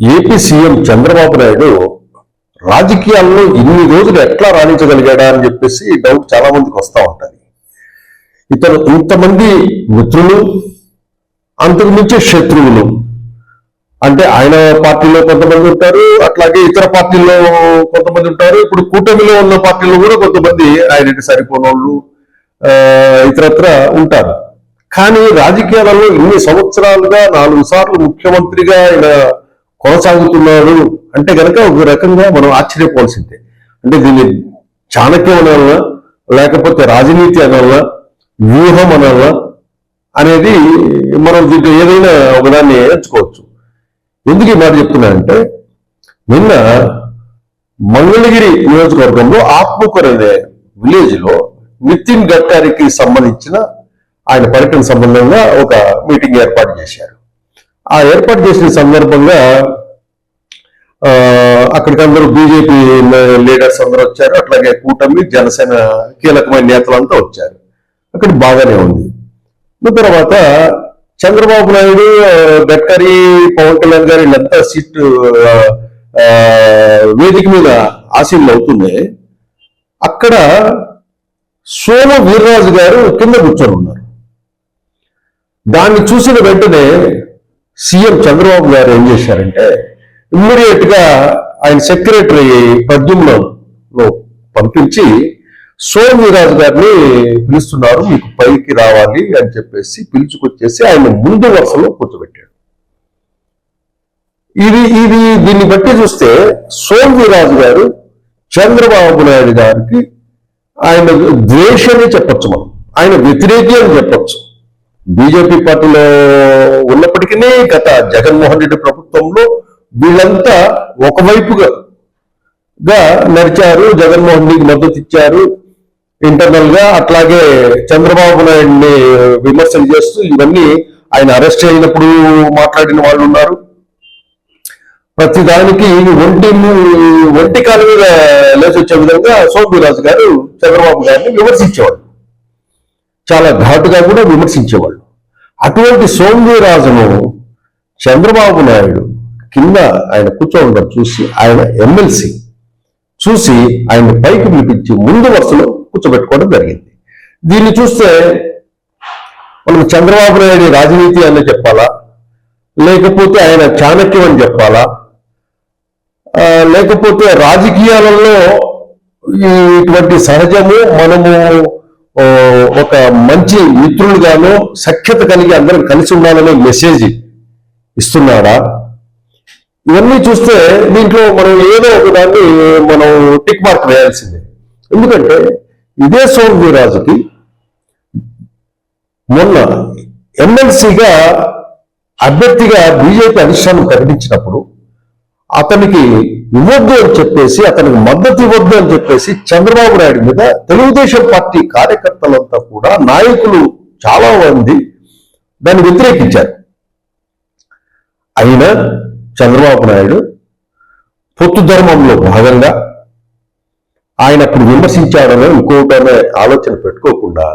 AP CM Chandrababu Naidu రాజకీయాల్లో ఇన్ని రోజులు ఎట్లా రాణించగలిగాడా అని చెప్పేసి డౌట్ చాలా మందికి వస్తూ ఉంటుంది. ఇతను ఇంతమంది మిత్రులు అంతకు మించి శత్రువులు. అంటే ఆయన పార్టీలో కొంతమంది ఉంటారు అట్లాగే ఇతర పార్టీల్లో కొంతమంది ఉంటారు. ఇప్పుడు కూటమిలో ఉన్న పార్టీలో కూడా కొంతమంది ఆయనకి సరిపోనోళ్ళు ఆ, ఇతరత్ర ఉంటారు. కానీ రాజకీయాలలో ఇన్ని సంవత్సరాలుగా నాలుగు సార్లు ముఖ్యమంత్రిగా ఆయన కొనసాగుతున్నాడు అంటే కనుక ఒక రకంగా మనం ఆశ్చర్యపోవాల్సిందే. అంటే దీన్ని చాణక్యం అనాలనా? లేకపోతే రాజనీతి అనాలనా? వ్యూహం అనాలనా? అనేది మనం దీంట్లో ఏదైనా ఒకదాన్ని ఎంచుకోవచ్చు. ఎందుకు ఈ మాట చెప్తున్నానంటే నిన్న మంగళగిరి నియోజకవర్గంలో ఆత్మకూర అనే విలేజ్లో నితిన్ గడ్కరీకి సంబంధించిన ఆయన పర్యటన సంబంధంగా ఒక మీటింగ్ ఏర్పాటు చేశారు. ఆ ఏర్పాటు చేసిన సందర్భంగా ఆ, అక్కడికి అందరూ బీజేపీ లీడర్స్ అందరూ వచ్చారు. అట్లాగే కూటమి జనసేన కీలకమైన నేతలంతా వచ్చారు. అక్కడ బాగానే ఉంది. తర్వాత చంద్రబాబు నాయుడు గడ్కరీ పవన్ కళ్యాణ్ గారు వీళ్ళంతా సీట్ ఆ, వేదిక మీద ఆశీర్లు అవుతున్నాయి అక్కడ సోమ వీర్రాజు గారు కింద కూర్చొని ఉన్నారు. దాన్ని చూసిన వెంటనే సీఎం చంద్రబాబు గారు ఏం చేశారంటే ఇమ్మీడియట్గా ఆయన సెక్రటరీ ప్రద్యుమ్నలో పంపించి సోమవీరాజు గారిని పిలుస్తున్నారు మీకు పైకి రావాలి అని చెప్పేసి పిలుచుకొచ్చేసి ఆయన ముందు వరుసలో కూర్చోబెట్టాడు. ఇది ఇది దీన్ని బట్టి చూస్తే సోమవీరాజు గారు చంద్రబాబు నాయుడు గారికి ఆయన ద్వేషమే చెప్పొచ్చు మనం. ఆయన వ్యతిరేకి అని చెప్పొచ్చు. బీజేపీ పార్టీలో ఉన్నప్పటికీ గత జగన్మోహన్ రెడ్డి ప్రభుత్వంలో వీళ్ళంతా ఒకవైపుగా గా నడిచారు జగన్మోహన్ రెడ్డికి మద్దతు ఇచ్చారు. ఇంటర్నల్గా అట్లాగే చంద్రబాబు నాయుడిని విమర్శలు చేస్తూ ఇవన్నీ ఆయన అరెస్ట్ అయినప్పుడు మాట్లాడిన వాళ్ళు ఉన్నారు. ప్రతిదానికి ఒంటి ఒంటి కాలు మీద లేచి వచ్చే విధంగా సోమవీరాజు గారు చంద్రబాబు గారిని విమర్శించేవాళ్ళు. చాలా ఘాటుగా కూడా విమర్శించేవాళ్ళు. అటువంటి సోమవీరాజును చంద్రబాబు నాయుడు కింద ఆయన కూర్చోవడం చూసి ఆయన ఎమ్మెల్సీ చూసి ఆయన పైకి పిలిపించి ముందు వరుసలో కూర్చోబెట్టుకోవడం జరిగింది. దీన్ని చూస్తే మనం చంద్రబాబు నాయుడు రాజనీతి అని చెప్పాలా? లేకపోతే ఆయన చాణక్యం అని చెప్పాలా? లేకపోతే రాజకీయాలలో ఈ ఇటువంటి సహజము మనము ఒక మంచి మిత్రులుగాను సఖ్యత కలిగి అందరం కలిసి ఉండాలనే మెసేజ్ ఇస్తున్నాడా? ఇవన్నీ చూస్తే దీంట్లో మనం ఏదో ఒక దాన్ని మనం టిక్ మార్క్ వేయాల్సిందే. ఎందుకంటే ఇదే సోమవీరాజుకి మొన్న ఎమ్మెల్సీగా అభ్యర్థిగా బీజేపీ అధిష్టానం ప్రకటించినప్పుడు అతనికి ఇవ్వద్దు అని చెప్పేసి అతనికి మద్దతు ఇవ్వద్దు అని చెప్పేసి చంద్రబాబు నాయుడు మీద తెలుగుదేశం పార్టీ కార్యకర్తలంతా కూడా నాయకులు చాలా మంది దాన్ని వ్యతిరేకించారు. అయినా చంద్రబాబు నాయుడు పొత్తు ధర్మంలో భాగంగా ఆయన అప్పుడు విమర్శించాడనో ఇంకోటనే ఆలోచన పెట్టుకోకుండా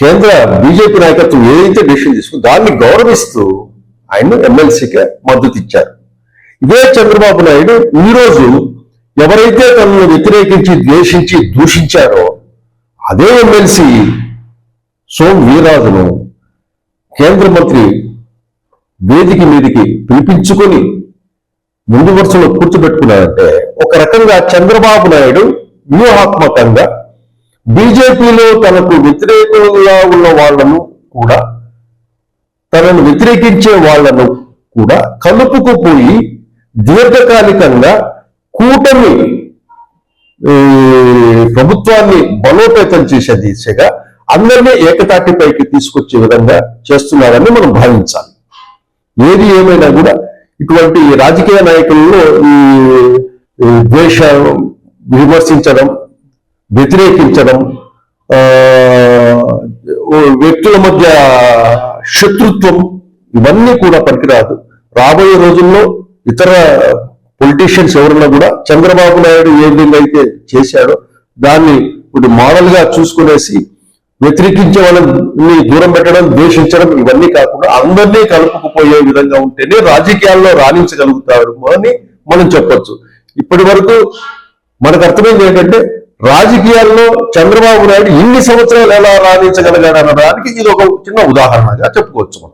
కేంద్ర బీజేపీ నాయకత్వం ఏదైతే డిసిషన్ తీసుకుందో దాన్ని గౌరవిస్తూ ఆయన ఎమ్మెల్సీకి మద్దతు ఇచ్చారు. ఇదే చంద్రబాబు నాయుడు ఈ రోజు ఎవరైతే తనను వ్యతిరేకించి ద్వేషించి దూషించారో అదే ఎమ్మెల్సీ సోమ్ వీరాజును కేంద్ర మంత్రి వేదిక మీదికి పిలిపించుకొని ముందు వరుసలో కూర్చోబెట్టుకున్నారంటే ఒక రకంగా చంద్రబాబు నాయుడు వ్యూహాత్మకంగా బీజేపీలో తనకు వ్యతిరేకంగా ఉన్న వాళ్ళను కూడా తనను వ్యతిరేకించే వాళ్ళను కూడా కలుపుకుపోయి దీర్ఘకాలికంగా కూటమి ప్రభుత్వాన్ని బలోపేతం చేసే దిశగా అందరినీ ఏకతాటిపైకి తీసుకొచ్చే విధంగా చేస్తున్నారని మనం భావించాలి. ఏది ఏమైనా కూడా ఇటువంటి రాజకీయ నాయకుల్లో ఈ ద్వేష విమర్శించడం వ్యతిరేకించడం ఓ వ్యక్తుల మధ్య శత్రుత్వం ఇవన్నీ కూడా పనికిరాదు. రాబోయే రోజుల్లో ఇతర పొలిటీషియన్స్ ఎవరన్నా కూడా చంద్రబాబు నాయుడు ఏ విధంగా అయితే చేశాడో దాన్ని ఇప్పుడు మోడల్గా చూసుకునేసి వ్యతిరేకించే వాళ్ళని దూరం పెట్టడం ద్వేషించడం ఇవన్నీ కాకుండా అందరినీ కలుపుకుపోయే విధంగా ఉంటేనే రాజకీయాల్లో రాణించగలుగుతారు అని మనం చెప్పొచ్చు. ఇప్పటి వరకు మనకు అర్థమైంది ఏంటంటే రాజకీయాల్లో చంద్రబాబు నాయుడు ఇన్ని సంవత్సరాలు ఎలా రాణించగలిగాడు అనడానికి ఇది ఒక చిన్న ఉదాహరణగా చెప్పుకోవచ్చు మనం.